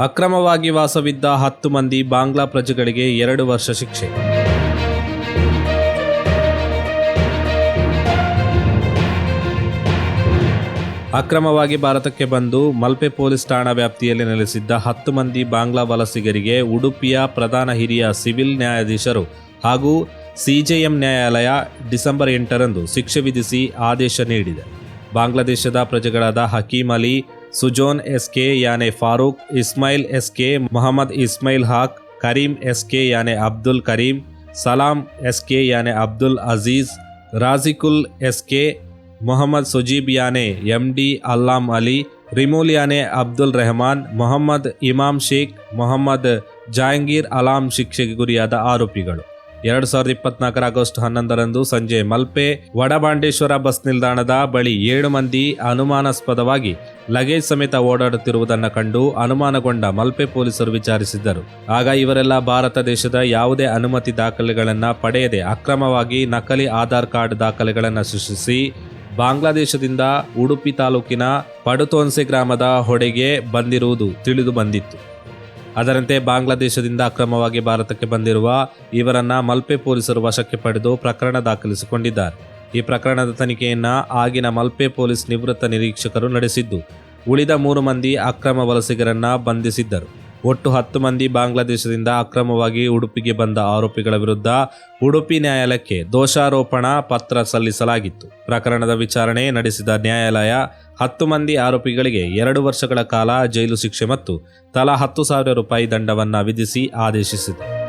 ಅಕ್ರಮವಾಗಿ ವಾಸವಿದ್ದ ಹತ್ತು ಮಂದಿ ಬಾಂಗ್ಲಾ ಪ್ರಜೆಗಳಿಗೆ ಎರಡು ವರ್ಷ ಶಿಕ್ಷೆ. ಅಕ್ರಮವಾಗಿ ಭಾರತಕ್ಕೆ ಬಂದು ಮಲ್ಪೆ ಪೊಲೀಸ್ ಠಾಣಾ ವ್ಯಾಪ್ತಿಯಲ್ಲಿ ನೆಲೆಸಿದ್ದ ಹತ್ತು ಮಂದಿ ಬಾಂಗ್ಲಾ ವಲಸಿಗರಿಗೆ ಉಡುಪಿಯ ಪ್ರಧಾನ ಹಿರಿಯ ಸಿವಿಲ್ ನ್ಯಾಯಾಧೀಶರು ಹಾಗೂ ಸಿಜೆಎಂ ನ್ಯಾಯಾಲಯ ಡಿಸೆಂಬರ್ ಎಂಟರಂದು ಶಿಕ್ಷೆ ವಿಧಿಸಿ ಆದೇಶ ನೀಡಿದೆ. ಬಾಂಗ್ಲಾದೇಶದ ಪ್ರಜೆಗಳಾದ ಹಕೀಮ್ ಅಲಿ ಸುಜೋನ್ ಎಸ್ಕೆ ಯಾನೆ ಫಾರೂಕ್ ಇಸ್ಮಾಯಿಲ್ ಎಸ್ಕೆ ಮೊಹಮ್ಮದ್ ಇಸ್ಮಾಯಿಲ್ ಹಾಕ್ ಕರೀಂ ಎಸ್ಕೆ ಯಾನೆ ಅಬ್ದುಲ್ ಕರೀಂ ಸಲಾಂ ಎಸ್ಕೆ ಯಾನೆ ಅಬ್ದುಲ್ ಅಜೀಜ್ ರಾಜಿಕುಲ್ ಎಸ್ಕೆ ಮೊಹಮ್ಮದ್ ಸುಜೀಬ್ ಯಾನೆ ಎಂಡಿ ಅಲ್ಲಾಂ ಅಲಿ ರಿಮೂಲ್ ಯಾನೆ ಅಬ್ದುಲ್ ರೆಹಮಾನ್ ಮೊಹಮ್ಮದ್ ಇಮಾಮ್ ಶೇಖ್ ಮೊಹಮ್ಮದ್ ಜಹಾಂಗೀರ್ ಅಲಾಂ ಶಿಕ್ಷೆಗೆ ಗುರಿಯಾದ ಆರೋಪಿಗಳು ಎರಡು ಸಾವಿರದ ಇಪ್ಪತ್ನಾಲ್ಕರ ಆಗಸ್ಟ್ ಹನ್ನೊಂದರಂದು ಸಂಜೆ ಮಲ್ಪೆ ವಡಬಾಂಡೇಶ್ವರ ಬಸ್ ನಿಲ್ದಾಣದ ಬಳಿ ಏಳು ಮಂದಿ ಅನುಮಾನಾಸ್ಪದವಾಗಿ ಲಗೇಜ್ ಸಮೇತ ಓಡಾಡುತ್ತಿರುವುದನ್ನು ಕಂಡು ಅನುಮಾನಗೊಂಡ ಮಲ್ಪೆ ಪೊಲೀಸರು ವಿಚಾರಿಸಿದ್ದರು. ಆಗ ಇವರೆಲ್ಲ ಭಾರತ ದೇಶದ ಯಾವುದೇ ಅನುಮತಿ ದಾಖಲೆಗಳನ್ನು ಪಡೆಯದೆ ಅಕ್ರಮವಾಗಿ ನಕಲಿ ಆಧಾರ್ ಕಾರ್ಡ್ ದಾಖಲೆಗಳನ್ನು ಸೃಷ್ಟಿಸಿ ಬಾಂಗ್ಲಾದೇಶದಿಂದ ಉಡುಪಿ ತಾಲೂಕಿನ ಪಡುತೋನ್ಸೆ ಗ್ರಾಮದ ಹೊಡೆಗೆ ಬಂದಿರುವುದು ತಿಳಿದು ಬಂದಿತ್ತು. ಅದರಂತೆ ಬಾಂಗ್ಲಾದೇಶದಿಂದ ಅಕ್ರಮವಾಗಿ ಭಾರತಕ್ಕೆ ಬಂದಿರುವ ಇವರನ್ನ ಮಲ್ಪೆ ಪೊಲೀಸರು ವಶಕ್ಕೆ ಪಡೆದು ಪ್ರಕರಣ ದಾಖಲಿಸಿಕೊಂಡಿದ್ದಾರೆ. ಈ ಪ್ರಕರಣದ ತನಿಖೆಯನ್ನ ಆಗಿನ ಮಲ್ಪೆ ಪೊಲೀಸ್ ನಿವೃತ್ತ ನಿರೀಕ್ಷಕರು ನಡೆಸಿದ್ದು, ಉಳಿದ ಮೂರು ಮಂದಿ ಅಕ್ರಮ ವಲಸಿಗರನ್ನ ಬಂಧಿಸಿದ್ದರು. ಒಟ್ಟು ಹತ್ತು ಮಂದಿ ಬಾಂಗ್ಲಾದೇಶದಿಂದ ಅಕ್ರಮವಾಗಿ ಉಡುಪಿಗೆ ಬಂದ ಆರೋಪಿಗಳ ವಿರುದ್ಧ ಉಡುಪಿ ನ್ಯಾಯಾಲಯಕ್ಕೆ ದೋಷಾರೋಪಣಾ ಪತ್ರ ಸಲ್ಲಿಸಲಾಗಿತ್ತು. ಪ್ರಕರಣದ ವಿಚಾರಣೆ ನಡೆಸಿದ ನ್ಯಾಯಾಲಯ ಹತ್ತು ಮಂದಿ ಆರೋಪಿಗಳಿಗೆ ಎರಡು ವರ್ಷಗಳ ಕಾಲ ಜೈಲು ಶಿಕ್ಷೆ ಮತ್ತು ತಲಾ ಹತ್ತು ಸಾವಿರ ರೂಪಾಯಿ ದಂಡವನ್ನು ವಿಧಿಸಿ ಆದೇಶಿಸಿದೆ.